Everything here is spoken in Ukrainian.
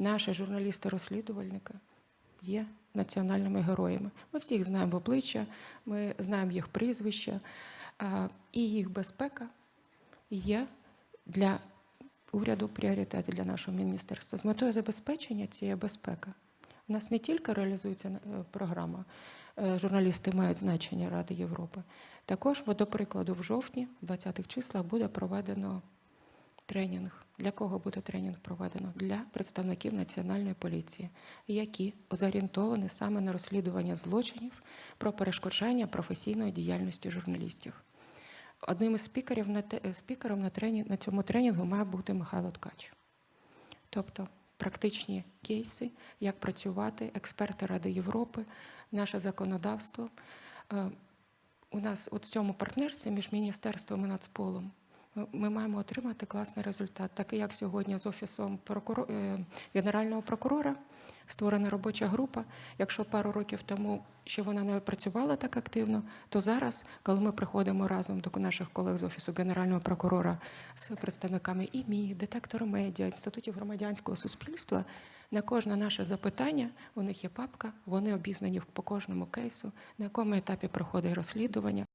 Наші журналісти-розслідувальники є національними героями. Ми всі їх знаємо обличчя, ми знаємо їх прізвища, і їх безпека є для уряду пріоритет для нашого міністерства. З метою забезпечення цієї безпеки у нас не тільки реалізується е, програма е, Журналісти мають значення Ради Європи. Також, до прикладу, в жовтні, в 20-х числах, буде проведено тренінг. Для кого буде тренінг проведено? Для представників національної поліції, які зорієнтовані саме на розслідування злочинів про перешкоджання професійної діяльності журналістів. Одним із спікерів на спікером на, трені, на цьому тренінгу має бути Михайло Ткач. Тобто практичні кейси, як працювати, експерти Ради Європи, наше законодавство. Е, У нас в цьому партнерстві між міністерством і Нацполом ми- маємо отримати класний результат, такий як сьогодні з офісом прокуро... е, генерального прокурора створена робоча група. Якщо пару років тому ще вона не працювала так активно, то зараз, коли ми приходимо разом до наших колег з офісу генерального прокурора з представниками ІМІ, детектору медіа, інститутів громадянського суспільства, на кожне наше запитання у них є папка, вони обізнані по кожному кейсу, на якому етапі проходить розслідування.